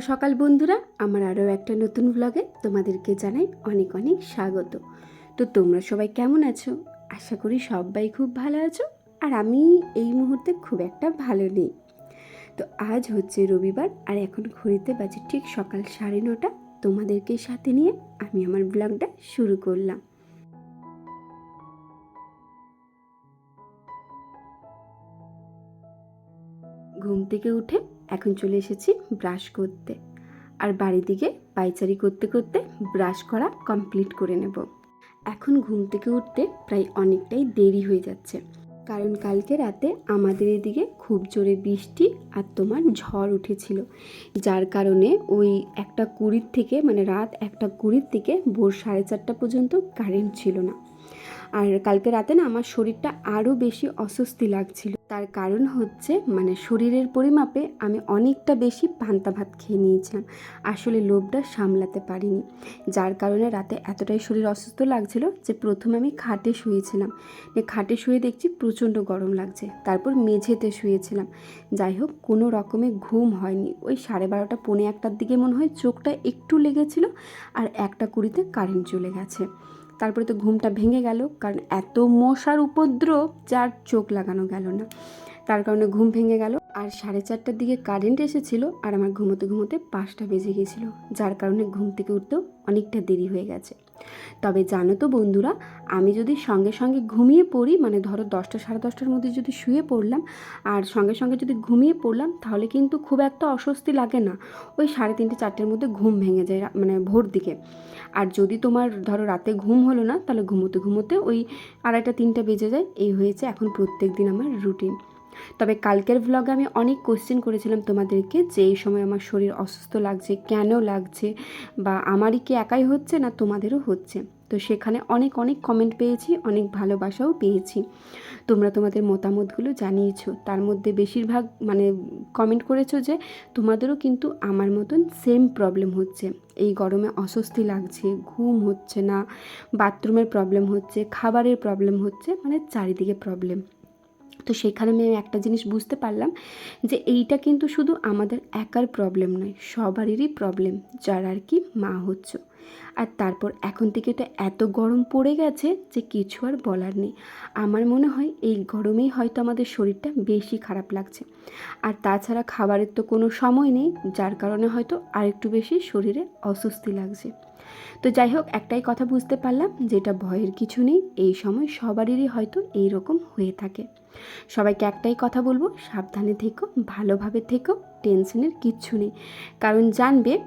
সকাল বন্ধুরা। আমার আরও একটা নতুন ব্লগে তোমাদেরকে জানাই অনেক অনেক স্বাগত। তো তোমরা সবাই কেমন আছো? আশা করি সবাই খুব ভালো আছো আর আমি এই মুহূর্তে খুব একটা ভালো নেই। তো আজ হচ্ছে রবিবার আর এখন ঘড়িতে বাজে ঠিক সকাল সাড়ে নটা। তোমাদেরকে সাথে নিয়ে আমি আমার ব্লগটা শুরু করলাম। ঘুম থেকে উঠে এখন চলে এসেছি ব্রাশ করতে। আর বাড়ি দিকে পাইচারি করতে করতে ব্রাশ করা কমপ্লিট করে নেব। এখন ঘুম থেকে উঠতে প্রায় অনেকটাই দেরি হয়ে যাচ্ছে। কারণ কালকে রাতে আমাদের এদিকে খুব জোরে বৃষ্টি আর তোমার ঝড় উঠেছিল। যার কারণে ওই একটা কুড়ির থেকে মানে রাত একটা কুড়ির থেকে ভোর সাড়ে চারটা পর্যন্ত কারেন্ট ছিল না। আর কালকে রাতে না আমার শরীরটা আরও বেশি অস্বস্তি লাগছিল। তার কারণ হচ্ছে মানে শরীরের পরিমাপে আমি অনেকটা বেশি পান্তা ভাত খেয়ে নিয়েছিলাম। আসলে লোভটা সামলাতে পারিনি। যার কারণে রাতে এতটাই শরীর অসুস্থ লাগছিল যে প্রথমে আমি খাটে শুয়েছিলাম। খাটে শুয়ে দেখছি প্রচণ্ড গরম লাগছে। তারপর মেঝেতে শুয়েছিলাম। যাই হোক, কোনো রকমে ঘুম হয়নি। ওই সাড়ে বারোটা, পৌনে একটার দিকে মনে হয় চোখটা একটু লেগেছিল আর একটা কুড়িতে কারেন্ট চলে গেছে। তারপরে তো ঘুমটা ভেঙে গেল কারণ এত মশার উপদ্রব যার চোখ লাগানো গেল না। তার কারণে ঘুম ভেঙে গেল। আর সাড়ে চারটার দিকে কারেন্ট এসেছিল আর আমার ঘুমোতে ঘুমোতে পাঁচটা বেজে গেছিল যার কারণে ঘুম থেকে উঠতেও অনেকটা দেরি হয়ে গেছে। তবে জানো তো বন্ধুরা, আমি যদি সঙ্গে সঙ্গে ঘুমিয়ে পড়ি মানে ধরো দশটা সাড়ে দশটার মধ্যে যদি শুয়ে পড়লাম, আর সঙ্গে সঙ্গে যদি ঘুমিয়ে পড়লাম, তাহলে কিন্তু খুব একটা অস্বস্তি লাগে না। ওই সাড়ে তিনটে চারটের মধ্যে ঘুম ভেঙে যায় মানে ভোর দিকে। আর যদি তোমার ধরো রাতে ঘুম হলো না, তাহলে ঘুমোতে ঘুমোতে ওই আড়াইটা তিনটা বেজে যায়। এই হয়েছে এখন প্রত্যেক দিন আমার রুটিন তবে কালকের ভ্লগে আমি অনেক কোশ্চেন করেছিলাম তোমাদেরকে যে এই সময় আমার শরীর অসুস্থ লাগছে, কেন লাগছে বা আমারই কি একাই হচ্ছে না তোমাদেরও হচ্ছে? তো সেখানে অনেক অনেক কমেন্ট পেয়েছি, অনেক ভালোবাসাও পেয়েছি। তোমরা তোমাদের মতামতগুলো জানিয়েছো। তার মধ্যে বেশিরভাগ মানে কমেন্ট করেছ যে তোমাদেরও কিন্তু আমার মতন সেম প্রবলেম হচ্ছে। এই গরমে অস্বস্তি লাগছে, ঘুম হচ্ছে না বাথরুমের প্রবলেম হচ্ছে, খাবারের প্রবলেম হচ্ছে মানে চারিদিকে প্রবলেম তো সেখানে আমি একটা জিনিস বুঝতে পারলাম যে এইটা কিন্তু শুধু আমাদের একার প্রবলেম নয় সবারই প্রবলেম যারা আর কি মা হচ্ছে। আর তারপর এখন থেকে এটা এত গরম পড়ে গেছে যে কিছু আর বলার নেই। আমার মনে হয় এই গরমেই হয়তো আমাদের শরীরটা বেশি খারাপ লাগছে। আর তাছাড়া খাবারের তো কোনো সময় নেই, যার কারণে হয়তো আরেকটু বেশি শরীরে অস্বস্তি লাগছে। তো যাই হোক, একটাই কথা বুঝতে পারলাম, যেটা ভয়ের কিছু নেই, এই সময় সবারই হয়তো এই রকম হয়ে থাকে। সবাইকে একটাই কথা বলব, সাবধানে থেকো, ভালোভাবে থেকো, টেনশনের কিচ্ছু নেই। কারণ জানবে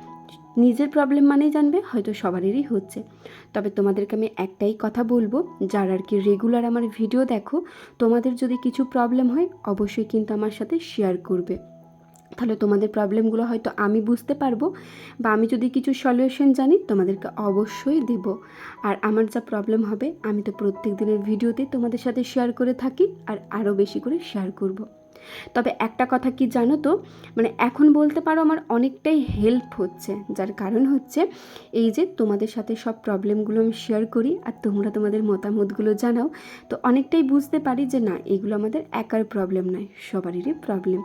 নিজের প্রবলেম মানেই জানবে, হয়তো সবারই হচ্ছে। তবে তোমাদেরকে আমি একটাই কথা বলব, যারা আর কি রেগুলার আমার ভিডিও দেখো, তোমাদের যদি কিছু প্রবলেম হয়, অবশ্যই কিন্তু আমার সাথে শেয়ার করবে। তাহলে তোমাদের প্রবলেমগুলো হয়তো আমি বুঝতে পারব, বা আমি যদি কিছু সলিউশন জানি, তোমাদেরকে অবশ্যই দেব। আর আমার যা প্রবলেম হবে, আমি তো প্রত্যেক দিনের ভিডিওতে তোমাদের সাথে শেয়ার করে থাকি, আর আরও বেশি করে শেয়ার করব। তবে একটা কথা কি জানো তো? মানে এখন বলতে পারো আমার অনেকটাই হেল্প হচ্ছে। যার কারণ হচ্ছে এই যে তোমাদের সাথে সব প্রবলেমগুলো আমি শেয়ার করি আর তোমরা তোমাদের মতামতগুলো জানাও। তো অনেকটাই বুঝতে পারি যে না, এগুলো আমাদের একার প্রবলেম নয়, সবারই প্রবলেম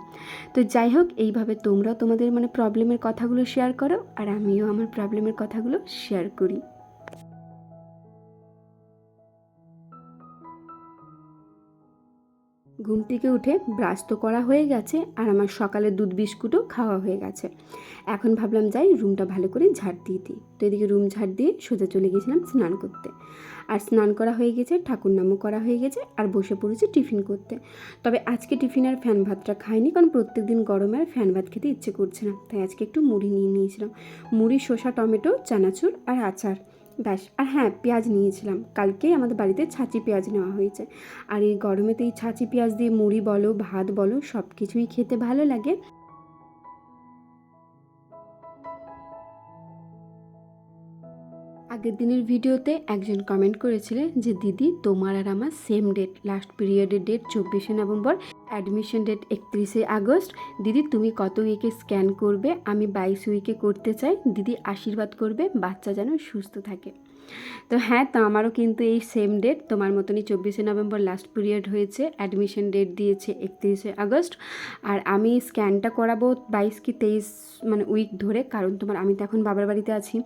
তো যাই হোক, এইভাবে তোমরাও তোমাদের মানে প্রবলেমের কথাগুলো শেয়ার করো আর আমিও আমার প্রবলেমের কথাগুলো শেয়ার করি। ঘুম থেকে উঠে ব্রাশ তো করা হয়ে গেছে আর আমার সকালে দুধ বিস্কুটও খাওয়া হয়ে গেছে। এখন ভাবলাম যাই রুমটা ভালো করে ঝাড় দিয়ে দিই। তো এদিকে রুম ঝাড় দিয়ে সোজা চলে গেছিলাম স্নান করতে। আর স্নান করা হয়ে গেছে ঠাকুর নামও করা হয়ে গেছে আর বসে পড়েছি টিফিন করতে। তবে আজকে টিফিন আর ফ্যান ভাতটা খাইনি কারণ প্রত্যেক দিন গরমে আর ফ্যান ভাত খেতে ইচ্ছে করছে না। তাই আজকে একটু মুড়ি নিয়ে নিয়েছিলাম। মুড়ি, শসা, টমেটো, চানাচুর আর আচার। ব্যাস, আর হ্যাঁ পেঁয়াজ নিয়েছিলাম। কালকেই আমাদের বাড়িতে ছাঁচি পেঁয়াজ নেওয়া হয়েছে। আর এই গরমেতে এই ছাঁচি পেঁয়াজ দিয়ে মুড়ি বলো, ভাত বলো সব কিছুই খেতে ভালো লাগে। আগের দিনের ভিডিওতে একজন কমেন্ট করেছিলে যে, দিদি, তোমার আর আমার সেম ডেট লাস্ট পিরিয়ডের ডেট চব্বিশে নভেম্বর অ্যাডমিশন ডেট একত্রিশে আগস্ট। দিদি, তুমি কত উইকে স্ক্যান করবে? আমি বাইশ উইকে করতে চাই। দিদি, আশীর্বাদ করবে। বাচ্চা যেন সুস্থ থাকে। তো হ্যাঁ তো আমারও কিন্তু এই সেম ডেট তোমার মতনই চব্বিশে নভেম্বর লাস্ট পিরিয়ড হয়েছে অ্যাডমিশন ডেট দিয়েছে একত্রিশে আগস্ট, আর আমি স্ক্যানটা করাবো বাইশ কি তেইশ মানে উইক ধরে, কারণ তোমার আমি তো এখন বাবার বাড়িতে আছি।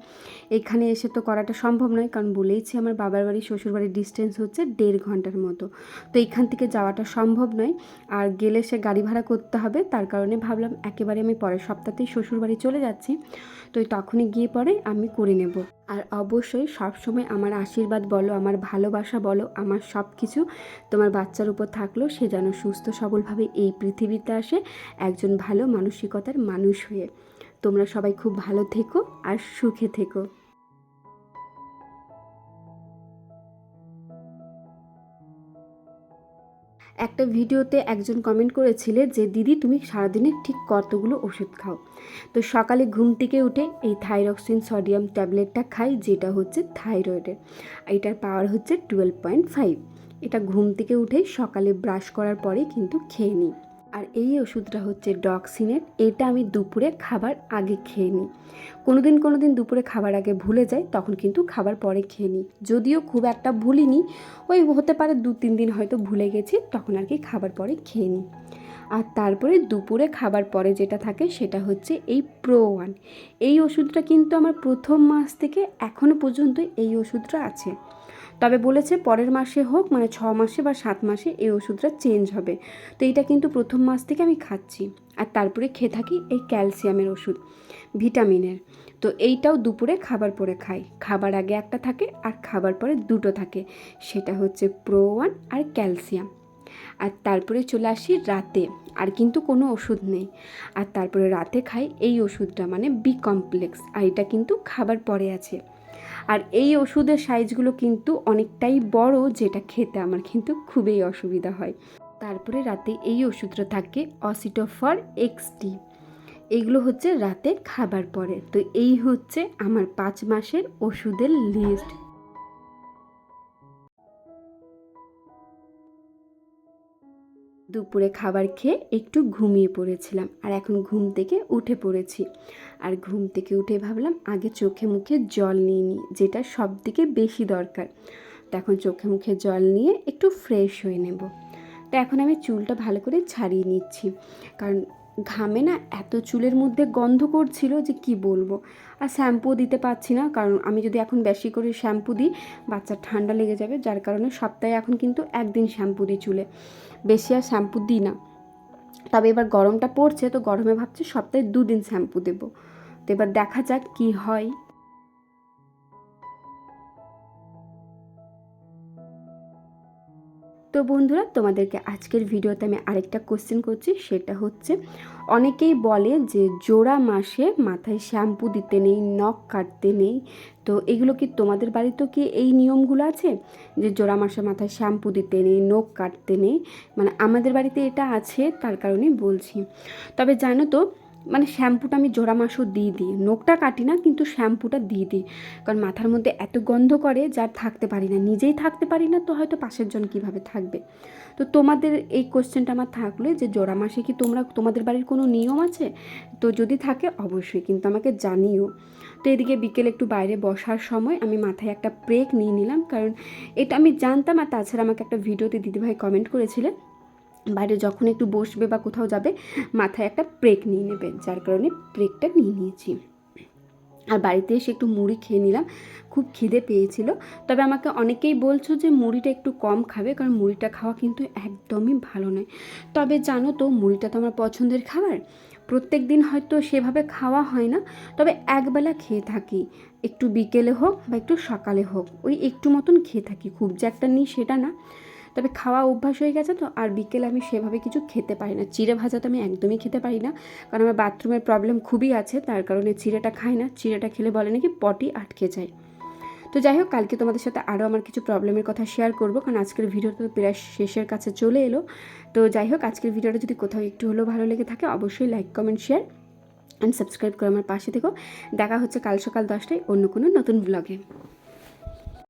এখানে এসে তো করাটা সম্ভব নয়, কারণ বলেইছি আমার বাবার বাড়ি শ্বশুর বাড়ির ডিস্টেন্স হচ্ছে দেড় ঘণ্টার মতো। তো এখান থেকে যাওয়াটা সম্ভব নয়, আর গেলে সে গাড়ি ভাড়া করতে হবে, তার কারণে ভাবলাম একেবারে আমি পরের সপ্তাহতেই শ্বশুর বাড়ি চলে যাচ্ছি, তো তখনই গিয়ে পরে আমি করে নেব। আর অবশ্যই সবসময় আমার আশীর্বাদ বলো, আমার ভালোবাসা বলো, আমার সব কিছু তোমার বাচ্চার উপর থাকল, সে যেন সুস্থ সবলভাবে এই পৃথিবীতে আসে, একজন ভালো মানসিকতার মানুষ হয়ে। তোমরা সবাই খুব ভালো থেকো আর সুখে থেকো। একটা ভিডিওতে একজন কমেন্ট করেছিলে যে, দিদি, তুমি সারাদিনে ঠিক কতগুলো ওষুধ খাও? তো সকালে ঘুম থেকে উঠে এই থাইরক্সিন সোডিয়াম ট্যাবলেটটা খাই, যেটা হচ্ছে থাইরয়েডের এটার পাওয়ার হচ্ছে টুয়েলভ পয়েন্ট ফাইভ এটা ঘুম থেকে উঠে সকালে ব্রাশ করার পরে কিন্তু খেয়ে নিই। আর এই ওষুধটা হচ্ছে ডক্সিনের এটা আমি দুপুরে খাবার আগে খেয়ে নিই। কোনো দিন কোনো দিন দুপুরে খাবার আগে ভুলে যাই, তখন কিন্তু খাবার পরে খেয়ে নিই। যদিও খুব একটা ভুলিনি, ওই হতে পারে দু তিন দিন হয়তো ভুলে গেছি, তখন আর কি খাবার পরে খেয়ে নিই। আর তারপরে দুপুরে খাবার পরে যেটা থাকে সেটা হচ্ছে এই প্রো ওয়ান এই ওষুধটা কিন্তু আমার প্রথম মাস থেকে এখনও পর্যন্ত এই ওষুধটা আছে। তবে বলেছে পরের মাসে হোক মানে ছ মাসে বা সাত মাসে এই ওষুধটা চেঞ্জ হবে। তো এটা কিন্তু প্রথম মাস থেকে আমি খাচ্ছি। আর তারপরে খেয়ে থাকি এই ক্যালসিয়ামের ওষুধ, ভিটামিনের। তো এইটাও দুপুরে খাবার পরে খাই। খাবার আগে একটা থাকে আর খাবার পরে দুটো থাকে। সেটা হচ্ছে প্রো ওয়ান আর ক্যালসিয়াম। আর তারপরে চলে আসি রাতে। আর কিন্তু কোনো ওষুধ নেই। আর তারপরে রাতে খাই এই ওষুধটা মানে বি কমপ্লেক্স আর এটা কিন্তু খাবার পরে আছে। আর এই ওষুধের সাইজগুলো কিন্তু অনেকটাই বড়, যেটা খেতে আমার কিন্তু খুবই অসুবিধা হয়। তারপরে রাতে এই ওষুধটা থাকে অসিটোফর এক্সটি এগুলো হচ্ছে রাতে খাবার পরে। তো এই হচ্ছে আমার পাঁচ মাসের ওষুধের লিস্ট দুপুরে খাবার খেয়ে একটু ঘুমিয়ে পড়েছিলাম আর এখন ঘুম থেকে উঠে পড়েছি। আর ঘুম থেকে উঠে ভাবলাম আগে চোখে মুখে জল নিয়ে নিই, যেটা সব থেকে বেশি দরকার। তো এখন চোখে মুখে জল নিয়ে একটু ফ্রেশ হয়ে নেব। তো এখন আমি চুলটা ভালো করে ছাড়িয়ে নিচ্ছি। কারণ ঘামে না এত চুলের মধ্যে গন্ধ করছিল যে কি বলব? আর শ্যাম্পু দিতে পারছি না, কারণ আমি যদি এখন বেশি করে শ্যাম্পু দিই, বাচ্চার ঠান্ডা লেগে যাবে, যার কারণে সপ্তাহে এখন কিন্তু একদিন শ্যাম্পু দিই চুলে। বেশি আর শ্যাম্পু দিই না। তবে এবার গরমটা পড়ছে, তো গরমে ভাবছি সপ্তাহে দুদিন শ্যাম্পু দেবো। তো এবার দেখা যাক কি হয়। তো বন্ধুরা, তোমাদেরকে আজকের ভিডিওতে আমি আরেকটা কোশ্চেন করছি, সেটা হচ্ছে, অনেকেই বলে যে জোড়া মাসে মাথায় শ্যাম্পু দিতে নেই, নখ কাটতে নেই। তো এগুলো কি তোমাদের বাড়িতেও কি এই নিয়মগুলো আছে? যে জোড়া মাসে মাথায় শ্যাম্পু দিতে নেই, নখ কাটতে নেই? মানে আমাদের বাড়িতে এটা আছে, তার কারণে বলছি। তবে জানো তো মানে শ্যাম্পুটা আমি জোড়া মাসও দিয়ে দিই। নোখটা কাটি না, কিন্তু শ্যাম্পুটা দিয়ে দিই। কারণ মাথার মধ্যে এত গন্ধ করে যার থাকতে পারি না। নিজেই থাকতে পারি না তো হয়তো পাশের জন কীভাবে থাকবে। তো তোমাদের এই কোশ্চেনটা আমার থাকলে যে জোড়া মাসে কি তোমরা, তোমাদের বাড়ির কোনো নিয়ম আছে? তো যদি থাকে অবশ্যই, কিন্তু আমাকে জানিও। তো এদিকে বিকেলে একটু বাইরে বসার সময় আমি মাথায় একটা ব্রেক নিয়ে নিলাম। কারণ এটা আমি জানতাম আর তাছাড়া আমাকে একটা ভিডিওতে দিদিভাই কমেন্ট করেছিলেন। বাইরে যখন একটু বসবে বা কোথাও যাবে, মাথায় একটা ব্রেক নিয়ে নেবে, যার কারণে ব্রেকটা নিয়ে নিয়েছি। আর বাড়িতে এসে একটু মুড়ি খেয়ে নিলাম, খুব খিদে পেয়েছিল। তবে আমাকে অনেকেই বলছো যে মুড়িটা একটু কম খাবে, কারণ মুড়িটা খাওয়া কিন্তু একদমই ভালো নয়। তবে জানো তো, মুড়িটা তো আমার পছন্দের খাবার। প্রত্যেক দিন হয়তো সেভাবে খাওয়া হয় না, তবে একবেলা খেয়ে থাকি। একটু বিকেলে হোক বা একটু সকালে হোক, ওই একটু মতন খেয়ে থাকি। খুব যে একটা নিই সেটা না। তবে খাওয়া অভ্যাস হয়ে গেছে তো, আর বিকেলে আমি সেভাবে কিছু খেতে পারি না। চিড়ে ভাজা তো আমি একদমই খেতে পারি না, কারণ আমার বাথরুমের প্রবলেম খুবই আছে, তার কারণে চিড়েটা খাই না। চিড়েটা খেলে বলে নাকি পটি আটকে যায়। তো যাই হোক, কালকে তোমাদের সাথে আরও আমার কিছু প্রবলেমের কথা শেয়ার করব, কারণ আজকের ভিডিও তো প্রায় শেষের কাছে চলে এলো। তো যাই হোক, আজকের ভিডিওটা যদি কোথাও একটু হলেও ভালো লেগে থাকে, অবশ্যই like comment share and subscribe করে আমার পাশে থেকো। দেখা হচ্ছে কাল সকাল দশটায় অন্য কোনো নতুন ব্লগে